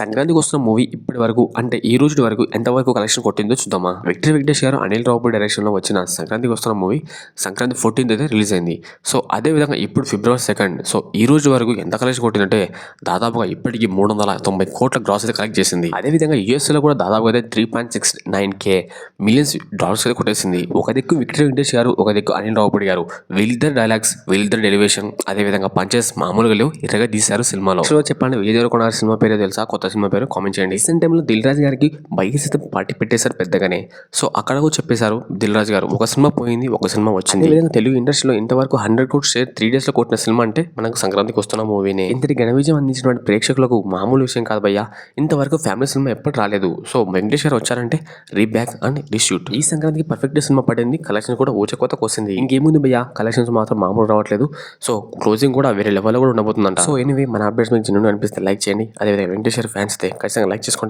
సంక్రాంతికి వస్తున్న మూవీ ఇప్పటి వరకు అంటే ఈ రోజు వరకు ఎంతవరకు కలెక్షన్ కొట్టిందో చూద్దామా? విక్టరీ వెంకటేష్ గారు అనిల్ రావుపూడి డైరెక్షన్లో వచ్చిన సంక్రాంతికి వస్తున్న మూవీ సంక్రాంతి ఫోర్టీన్త్ అయితే రిలీజ్ అయింది. సో అదే విధంగా ఇప్పుడు ఫిబ్రవరి సెకండ్ సో ఈ రోజు వరకు ఎంత కలెక్షన్ కొట్టిందంటే దాదాపుగా ఇప్పటికి మూడు వందల తొంభై కోట్ల గ్రాస్ అయితే కలెక్ట్ చేసింది. అదే విధంగా యూఎస్లో కూడా దాదాపుగా అయితే three point six nine K millions dollars అయితే కొట్టేసింది. ఒక దిక్కు విక్టరీ వెంకటేష్ గారు ఒక దిక్కు అనిల్ రావుపూడి గారు. వీళ్ళిద్దరు డైలాగ్స్ వీళ్ళిద్దరు డెలివేషన్ అదే విధంగా పంచెస్ మామూలుగా లేవు ఇరగా తీశారు సినిమాలో. చెప్పండి విజయ్ దేవరకొండ సినిమా పేరు తెలుసా? కొత్త సినిమా పేరు కామెంట్ చేయండి. రీసెంట్ టైంలో దిల్ రాజు గారికి బైక్స్ అయితే పార్టీ పెట్టేశారు పెద్దగానే. సో అక్కడ కూడా చెప్పేశారు దిల్ రాజు గారు ఒక సినిమా పోయింది ఒక సినిమా వచ్చింది. విధంగా తెలుగు ఇండస్ట్రీలో ఇంతవరకు హండ్రెడ్ కోట్ షేర్ త్రీ డేస్లో కొట్టిన సినిమా అంటే మనకు సంక్రాంతికి వస్తున్న మూవీనే ఇంతటి ఘన విజయం అందించినటువంటి ప్రేక్షకులకు మామూలు విషయం కాదు భయ్యా. ఇంతవరకు ఫ్యామిలీ సినిమా ఎప్పుడు రాలేదు. సో వెంకటేష్ గారు వచ్చారంటే రీబ్యాక్ అండ్ రిషూట్. ఈ సంక్రాంతికి పర్ఫెక్ట్ సినిమా పడింది కలెక్షన్ కూడా ఊచ కొత్తకు వస్తుంది ఇంకేముంది భయ్యా కలెక్షన్స్ మాత్రం మామూలు రావట్లేదు. సో క్లోజింగ్ కూడా వేరే లెవెల్లో కూడా ఉండబోతుందంట. సో ఎనీవే మన అప్డేట్స్ మీకు చిన్న అనిపిస్తే లైక్ చేయండి. అదేవిధంగా వెంకటేశ్వర ఫ్యాన్స్ అయితే ఖచ్చితంగా లైక్ చేసుకోండి.